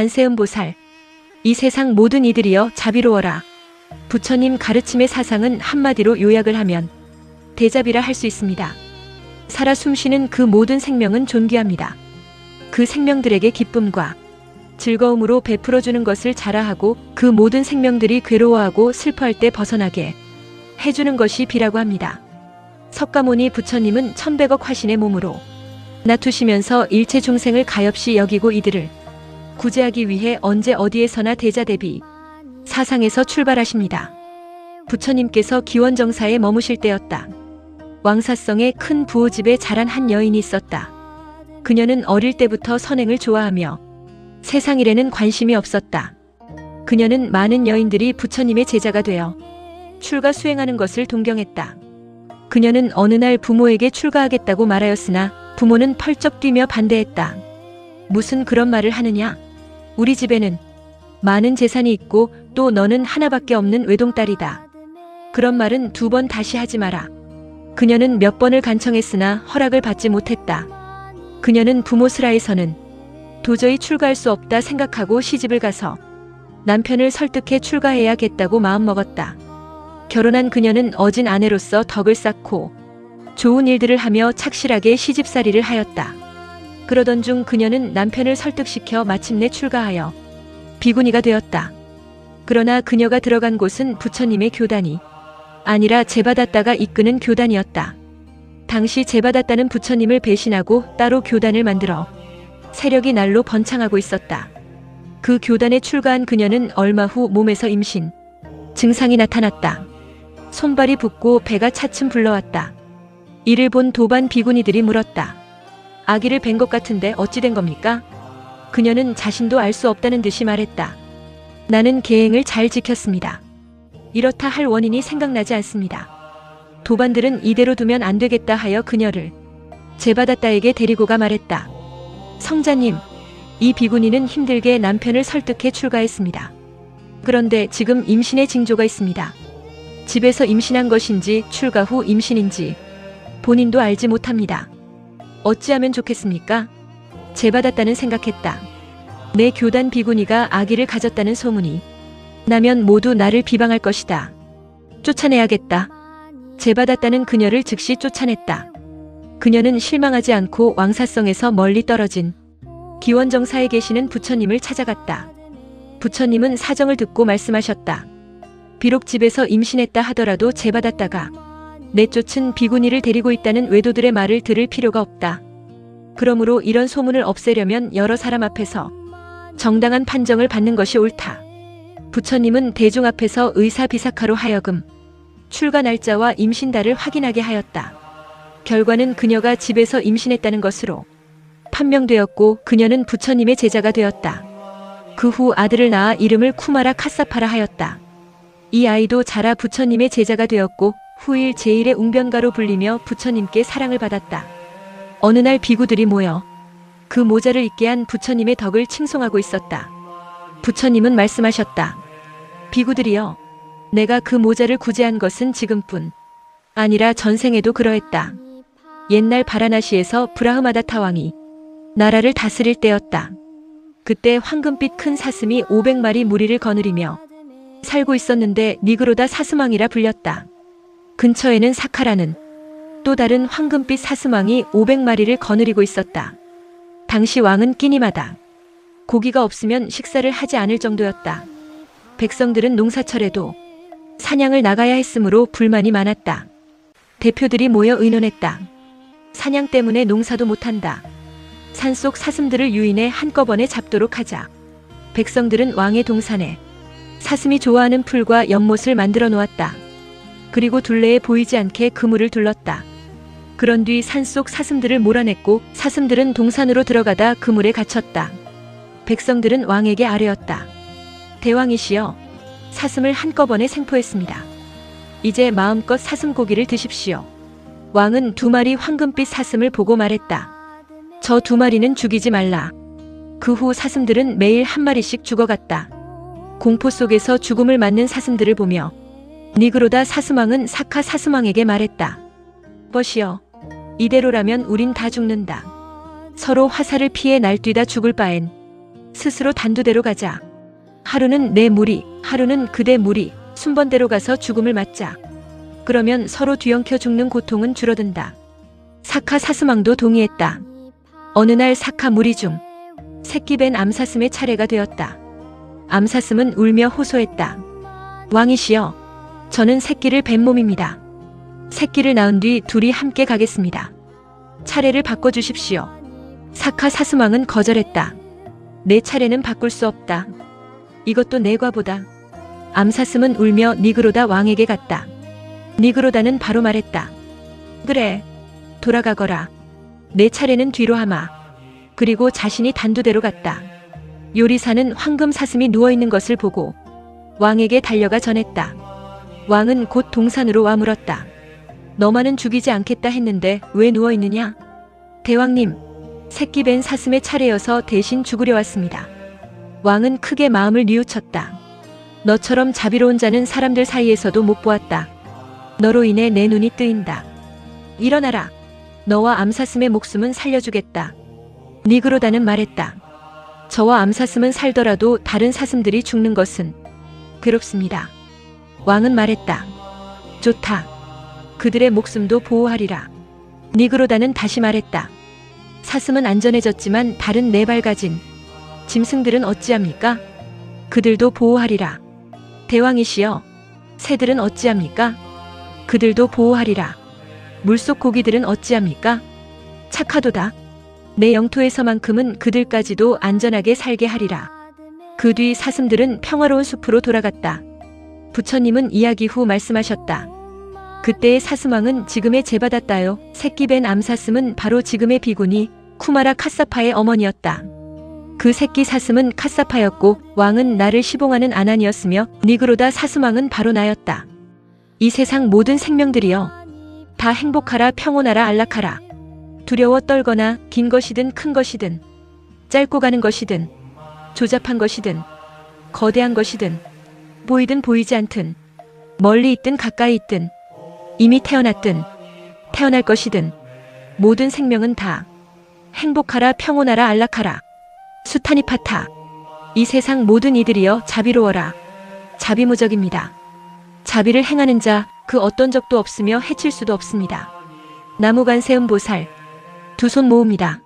관세음보살. 이 세상 모든 이들이여 자비로워라. 부처님 가르침의 사상은 한마디로 요약을 하면 대자비라 할 수 있습니다. 살아 숨쉬는 그 모든 생명은 존귀합니다. 그 생명들에게 기쁨과 즐거움으로 베풀어주는 것을 자라하고 그 모든 생명들이 괴로워하고 슬퍼할 때 벗어나게 해주는 것이 비라고 합니다. 석가모니 부처님은 천백억 화신의 몸으로 나투시면서 일체 중생을 가엾이 여기고 이들을 구제하기 위해 언제 어디에서나 대자 대비 사상에서 출발하십니다. 부처님께서 기원정사에 머무실 때였다. 왕사성의 큰 부호집에 자란 한 여인이 있었다. 그녀는 어릴 때부터 선행을 좋아하며 세상 일에는 관심이 없었다. 그녀는 많은 여인들이 부처님의 제자가 되어 출가 수행하는 것을 동경했다. 그녀는 어느 날 부모에게 출가하겠다고 말하였으나 부모는 펄쩍 뛰며 반대했다. 무슨 그런 말을 하느냐? 우리 집에는 많은 재산이 있고 또 너는 하나밖에 없는 외동딸이다. 그런 말은 두 번 다시 하지 마라. 그녀는 몇 번을 간청했으나 허락을 받지 못했다. 그녀는 부모 슬하에서는 도저히 출가할 수 없다 생각하고 시집을 가서 남편을 설득해 출가해야겠다고 마음먹었다. 결혼한 그녀는 어진 아내로서 덕을 쌓고 좋은 일들을 하며 착실하게 시집살이를 하였다. 그러던 중 그녀는 남편을 설득시켜 마침내 출가하여 비구니가 되었다. 그러나 그녀가 들어간 곳은 부처님의 교단이 아니라 제받았다가 이끄는 교단이었다. 당시 제받았다는 부처님을 배신하고 따로 교단을 만들어 세력이 날로 번창하고 있었다. 그 교단에 출가한 그녀는 얼마 후 몸에서 임신, 증상이 나타났다. 손발이 붓고 배가 차츰 불러왔다. 이를 본 도반 비구니들이 물었다. 아기를 뵌 것 같은데 어찌 된 겁니까? 그녀는 자신도 알 수 없다는 듯이 말했다. 나는 계행을 잘 지켰습니다. 이렇다 할 원인이 생각나지 않습니다. 도반들은 이대로 두면 안 되겠다 하여 그녀를 제받았다에게 데리고 가 말했다. 성자님, 이 비구니는 힘들게 남편을 설득해 출가했습니다. 그런데 지금 임신의 징조가 있습니다. 집에서 임신한 것인지 출가 후 임신인지 본인도 알지 못합니다. 어찌하면 좋겠습니까? 제받았다는 생각했다. 내 교단 비구니가 아기를 가졌다는 소문이 나면 모두 나를 비방할 것이다. 쫓아내야겠다. 제받았다는 그녀를 즉시 쫓아냈다. 그녀는 실망하지 않고 왕사성에서 멀리 떨어진 기원정사에 계시는 부처님을 찾아갔다. 부처님은 사정을 듣고 말씀하셨다. 비록 집에서 임신했다 하더라도 제받았다가 내쫓은 비구니를 데리고 있다는 외도들의 말을 들을 필요가 없다. 그러므로 이런 소문을 없애려면 여러 사람 앞에서 정당한 판정을 받는 것이 옳다. 부처님은 대중 앞에서 의사 비사카로 하여금 출가 날짜와 임신달을 확인하게 하였다. 결과는 그녀가 집에서 임신했다는 것으로 판명되었고 그녀는 부처님의 제자가 되었다. 그 후 아들을 낳아 이름을 쿠마라 카사파라 하였다. 이 아이도 자라 부처님의 제자가 되었고 후일 제1의 웅변가로 불리며 부처님께 사랑을 받았다. 어느 날 비구들이 모여 그 모자를 입게 한 부처님의 덕을 칭송하고 있었다. 부처님은 말씀하셨다. 비구들이여, 내가 그 모자를 구제한 것은 지금뿐 아니라 전생에도 그러했다. 옛날 바라나시에서 브라흐마다 타 왕이 나라를 다스릴 때였다. 그때 황금빛 큰 사슴이 500마리 무리를 거느리며 살고 있었는데 니그로다 사슴왕이라 불렸다. 근처에는 사카라는 또 다른 황금빛 사슴왕이 500마리를 거느리고 있었다. 당시 왕은 끼니마다 고기가 없으면 식사를 하지 않을 정도였다. 백성들은 농사철에도 사냥을 나가야 했으므로 불만이 많았다. 대표들이 모여 의논했다. 사냥 때문에 농사도 못한다. 산속 사슴들을 유인해 한꺼번에 잡도록 하자. 백성들은 왕의 동산에 사슴이 좋아하는 풀과 연못을 만들어 놓았다. 그리고 둘레에 보이지 않게 그물을 둘렀다. 그런 뒤 산속 사슴들을 몰아냈고 사슴들은 동산으로 들어가다 그물에 갇혔다. 백성들은 왕에게 아뢰었다. 대왕이시여, 사슴을 한꺼번에 생포했습니다. 이제 마음껏 사슴 고기를 드십시오. 왕은 두 마리 황금빛 사슴을 보고 말했다. 저 두 마리는 죽이지 말라. 그 후 사슴들은 매일 한 마리씩 죽어갔다. 공포 속에서 죽음을 맞는 사슴들을 보며 니그로다 사슴왕은 사카 사슴왕에게 말했다. 버시여, 이대로라면 우린 다 죽는다. 서로 화살을 피해 날뛰다 죽을 바엔 스스로 단두대로 가자. 하루는 내 무리, 하루는 그대 무리, 순번대로 가서 죽음을 맞자. 그러면 서로 뒤엉켜 죽는 고통은 줄어든다. 사카 사스망도 동의했다. 어느 날 사카 무리 중 새끼 벤 암사슴의 차례가 되었다. 암사슴은 울며 호소했다. 왕이시여, 저는 새끼를 뵌 몸입니다. 새끼를 낳은 뒤 둘이 함께 가겠습니다. 차례를 바꿔주십시오. 사카 사스망은 거절했다. 내 차례는 바꿀 수 없다. 이것도 내 과보다. 암사슴은 울며 니그로다 왕에게 갔다. 니그로다는 바로 말했다. 그래, 돌아가거라. 내 차례는 뒤로 하마. 그리고 자신이 단두대로 갔다. 요리사는 황금 사슴이 누워있는 것을 보고 왕에게 달려가 전했다. 왕은 곧 동산으로 와 물었다. 너만은 죽이지 않겠다 했는데 왜 누워있느냐? 대왕님, 새끼 벤 사슴의 차례여서 대신 죽으려 왔습니다. 왕은 크게 마음을 뉘우쳤다. 너처럼 자비로운 자는 사람들 사이에서도 못 보았다. 너로 인해 내 눈이 뜨인다. 일어나라. 너와 암사슴의 목숨은 살려주겠다. 니그로다는 말했다. 저와 암사슴은 살더라도 다른 사슴들이 죽는 것은 괴롭습니다. 왕은 말했다. 좋다. 그들의 목숨도 보호하리라. 니그로다는 다시 말했다. 사슴은 안전해졌지만 다른 네 발 가진 짐승들은 어찌합니까? 그들도 보호하리라. 대왕이시여, 새들은 어찌합니까? 그들도 보호하리라. 물속 고기들은 어찌합니까? 착하도다. 내 영토에서만큼은 그들까지도 안전하게 살게 하리라. 그 뒤 사슴들은 평화로운 숲으로 돌아갔다. 부처님은 이야기 후 말씀하셨다. 그때의 사슴왕은 지금의 제바다따요. 새끼 벤 암사슴은 바로 지금의 비구니 쿠마라 카사파의 어머니였다. 그 새끼 사슴은 카사파였고 왕은 나를 시봉하는 아난이었으며 니그로다 사슴왕은 바로 나였다. 이 세상 모든 생명들이여 다 행복하라 평온하라 안락하라 두려워 떨거나 긴 것이든 큰 것이든 짧고 가는 것이든 조잡한 것이든 거대한 것이든 보이든 보이지 않든 멀리 있든 가까이 있든 이미 태어났든 태어날 것이든 모든 생명은 다 행복하라 평온하라 안락하라 수타니파타 이 세상 모든 이들이여 자비로워라 자비무적입니다. 자비를 행하는 자 그 어떤 적도 없으며 해칠 수도 없습니다. 나무관세음보살 두 손 모읍니다.